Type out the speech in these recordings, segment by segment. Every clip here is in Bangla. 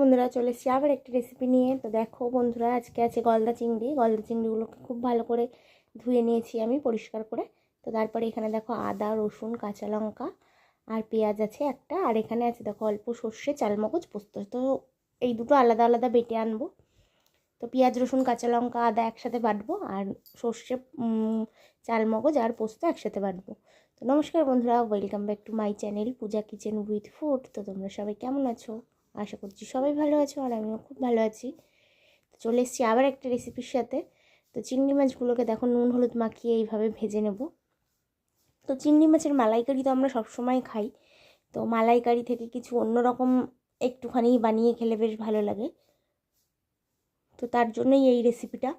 বন্ধুরা চলে এসেছি আবার একটি রেসিপি নিয়ে। তো দেখো বন্ধুরা, আজকে আছে গলদা চিংড়ি। গলদা চিংড়িগুলোকে খুব ভালো করে ধুয়ে নিয়েছি আমি পরিষ্কার করে। তো তারপরে এখানে দেখো আদা, রসুন, কাঁচা লঙ্কা আর পেঁয়াজ আছে একটা। আর এখানে আছে দেখো অল্প সর্ষে, চালমগজ, পোস্ত। তো এই দুটো আলাদা আলাদা বেটে আনব। তো পেঁয়াজ, রসুন, কাঁচা লঙ্কা, আদা একসাথে বাটবো আর সর্ষে চালমগজ আর পোস্ত একসাথে বাটবো। তো নমস্কার বন্ধুরা, welcome back to my channel Puja kitchen with food. তো তোমরা সবাই কেমন আছো? আশা করছি সবাই ভালো আছো আর আমিও খুব ভালো আছি। চলে এসেছি আবার একটা রেসিপির সাথে। তো চিংড়ি মাছগুলোকে দেখো নুন, হলুদ মাখিয়ে এইভাবে ভেজে নেব। তো চিংড়ি মাছের মালাইকারি তো আমরা সবসময় খাই। তো মালাইকারি থেকে কিছু অন্যরকম একটুখানি বানিয়ে খেলে বেশ ভালো লাগে। তো তার জন্যই এই রেসিপিটা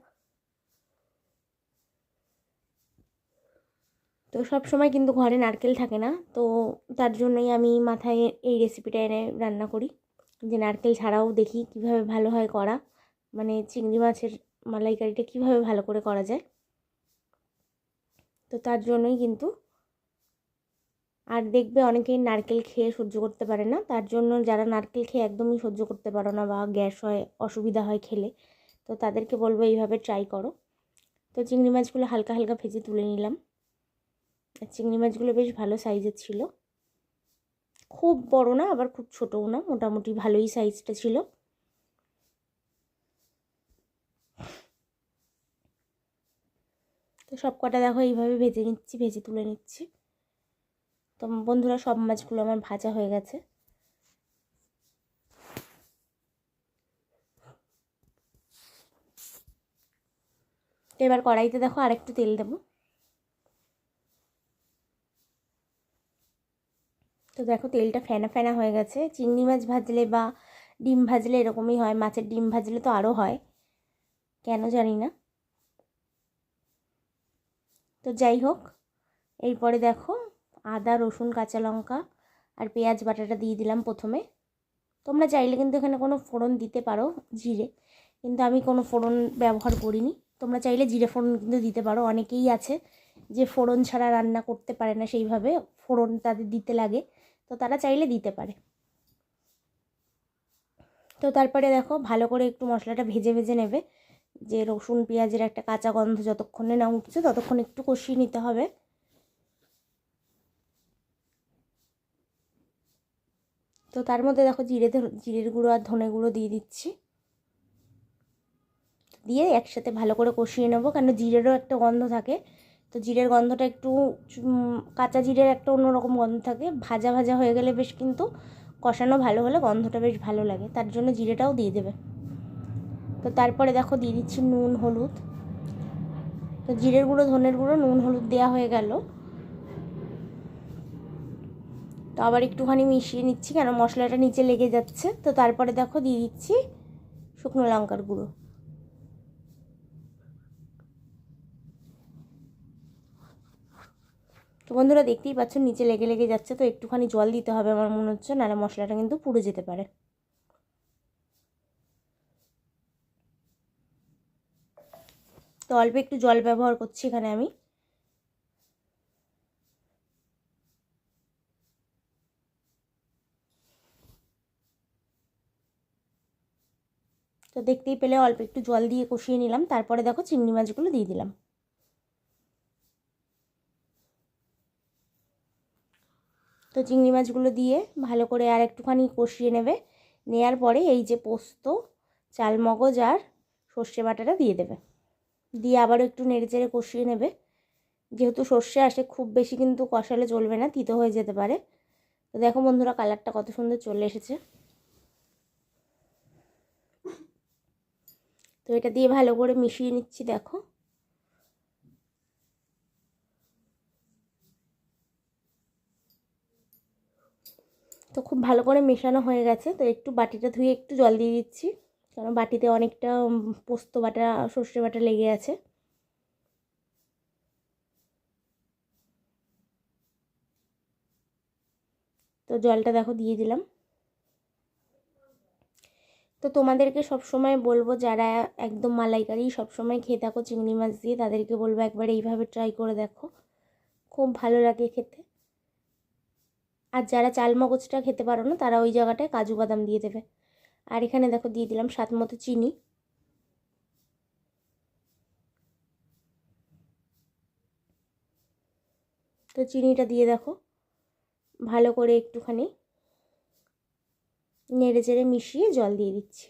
তো সব সময় কিন্তু ঘরে নারকেল থাকে না। তো তার জন্যই আমি মাথায় এই রেসিপিটা এনে রান্না করি। যে নারকেল ছাড়াও দেখি কীভাবে ভালো হয় করা। মানে চিংড়ি মাছের মালাইকারিটা কীভাবে ভালো করে করা যায়। তো তার জন্যই কিন্তু আর দেখবে অনেকেই নারকেল খেয়ে সহ্য করতে পারে না। তার জন্য যারা নারকেল খেয়ে একদমই সহ্য করতে পারো না বা গ্যাস হয়, অসুবিধা হয় খেলে, তো তাদেরকে বলব এইভাবে ট্রাই করো। তো চিংড়ি মাছগুলো হালকা হালকা ভেজে তুলে নিলাম। চিংড়ি মাছগুলো বেশ ভালো সাইজের ছিল। খুব বড় না, আবার খুব ছোটও না, মোটামুটি ভালোই সাইজটা ছিল। তো সব কটা দেখো এইভাবে ভেজে নিচ্ছি, ভেজে তুলে নিচ্ছি। তো বন্ধুরা, সব মাছগুলো আমার ভাজা হয়ে গেছে। এবার কড়াইতে দেখো আরেকটু তেল দেবো। তো দেখো তেলটা ফেনা ফেনা হয়ে গেছে। চিংড়ি মাছ ভাজলে বা ডিম ভাজলে এরকমই হয়, মাছের ডিম ভাজলে তো আরও হয়। কেন জানি না। তো যাই হোক, এরপরে দেখো আদা, রসুন, কাঁচা লঙ্কা আর পেঁয়াজ বাটাটা দিয়ে দিলাম প্রথমে। তোমরা চাইলে কিন্তু এখানে কোনো ফোড়ন দিতে পারো, জিরে। কিন্তু আমি কোনো ফোড়ন ব্যবহার করিনি। তোমরা চাইলে জিরে ফোড়ন কিন্তু দিতে পারো, অনেকেই আছে যে ফোড়ন ছাড়া রান্না করতে পারে না সেইভাবে ফোড়ন তাদের দিতে লাগে। তো তারা চাইলে দিতে পারে। তো তারপরে দেখো ভালো করে একটু মশলাটা ভেজে ভেজে নেবে। যে রসুন, পেঁয়াজের একটা কাঁচা গন্ধ যতক্ষণে না উঠছে ততক্ষণ একটু কষিয়ে নিতে হবে। তো তার মধ্যে দেখো জিরে জিরের গুঁড়ো আর ধনে গুঁড়ো দিয়ে দিচ্ছি। দিয়ে একসাথে ভালো করে কষিয়ে নেব কেন জিরেরও একটা গন্ধ থাকে। তো জিরের গন্ধটা একটু কাঁচা জিরের একটা অন্যরকম গন্ধ থাকে। ভাজা ভাজা হয়ে গেলে বেশ কিন্তু কষানো ভালো হলে গন্ধটা বেশ ভালো লাগে। তার জন্য জিরেটাও দিয়ে দেবে। তো তারপরে দেখো দিয়ে দিচ্ছি নুন, হলুদ। তো জিরের গুঁড়ো, ধনের গুঁড়ো, নুন, হলুদ দেওয়া হয়ে গেল। তো আবার একটুখানি মিশিয়ে নিচ্ছি কেন? মশলাটা নিচে লেগে যাচ্ছে। তো তারপরে দেখো দিয়ে দিচ্ছি শুকনো লঙ্কার গুঁড়ো। তো বন্ধুরা দেখতেই পাচ্ছ নিচে লেগে লেগে যাচ্ছে, তো একটুখানি জল দিতে হবে আমার মনে হচ্ছে, নাহলে মশলাটা কিন্তু পুড়ে যেতে পারে। তো অল্প একটু জল ব্যবহার করছি এখানে আমি। তো দেখতেই পেলে অল্প একটু জল দিয়ে কষিয়ে নিলাম, তারপরে দেখো চিংড়ি মাছগুলো দিয়ে দিলাম। তো চিংড়ি মাছগুলো দিয়ে ভালো করে আর একটুখানি কষিয়ে নেবে। নেয়ার পরে এই যে পোস্ত, চালমগজ আর সর্ষে বাটাটা দিয়ে দেবে। দিয়ে আবারও একটু নেড়ে চেড়ে কষিয়ে নেবে। যেহেতু সর্ষে আসে, খুব বেশি কিন্তু কষালে চলবে না, তিতো হয়ে যেতে পারে। তো দেখো বন্ধুরা, কালারটা কত সুন্দর চলে এসেছে। তো এটা দিয়ে ভালো করে মিশিয়ে নিচ্ছি, দেখো। তো খুব ভালো করে মেশানো হয়ে গেছে। তো একটু বাটিটা ধুয়ে একটু জল দিয়ে দিচ্ছি। কারণ বাটিতে অনেকটা পোস্ত বাটা, সর্ষে বাটা লেগে আছে। তো জলটা দেখো দিয়ে দিলাম। তো তোমাদেরকে সব সময় বলব, যারা একদম মালাইকারি সব সময় খেয়ে থাকো, চিংড়ি মাছ দিয়ে, তাদেরকে বলব একবার এইভাবে ট্রাই করে দেখো। খুব ভালো লাগে খেতে। আর যারা চাল মগজটা খেতে পারো না, তারা ওই জায়গাটায় কাজু বাদাম দিয়ে দেবে। আর এখানে দেখো দিয়ে দিলাম স্বাদ মতো চিনি। তো চিনিটা দিয়ে দেখো, ভালো করে একটুখানি নেড়ে চেড়ে মিশিয়ে জল দিয়ে দিচ্ছি।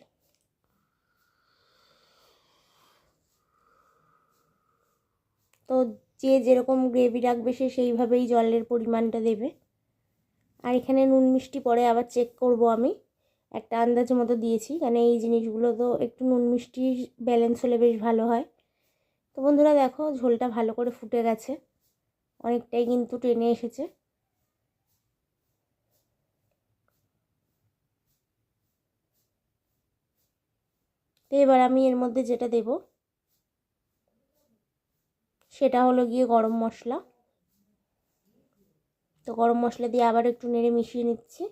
তো যে যেরকম গ্রেভি রাখবে সে সেইভাবেই জলের পরিমাণটা দেবে। আর এখানে নুন মিষ্টি পরে আবার চেক করব আমি। একটা আন্দাজ মতো দিয়েছি কারণ এই জিনিসগুলো তো একটু নুন মিষ্টি ব্যালেন্স হলে বেশ ভালো হয়। তো বন্ধুরা দেখো, ঝোলটা ভালো করে ফুটে গেছে। অনেকটাই কিন্তু টেনে এসেছে। তো এবার আমি এর মধ্যে যেটা দেব, সেটা হলো গিয়ে গরম মশলা। তো গরম মশলা দিয়ে আবার একটু নেড়ে মিশিয়ে নিচ্ছি।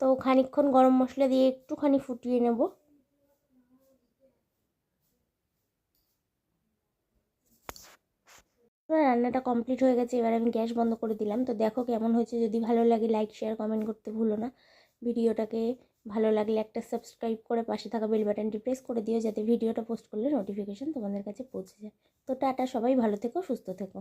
তো খানিকক্ষণ গরম মশলা দিয়ে একটুখানি ফুটিয়ে নেব। রান্নাটা কমপ্লিট হয়ে গেছে, এবার আমি গ্যাস বন্ধ করে দিলাম। তো দেখো কেমন হয়েছে, যদি ভালো লাগে লাইক শেয়ার কমেন্ট করতে ভুলো না। ভিডিওটাকে ভালো লাগলে একটা সাবস্ক্রাইব করে পাশে থাকা বেল বাটনটি প্রেস করে দিও, যাতে ভিডিওটা পোস্ট করলে নোটিফিকেশান তোমাদের কাছে পৌঁছে যায়। তো টাটা, সবাই ভালো থেকো, সুস্থ থেকো।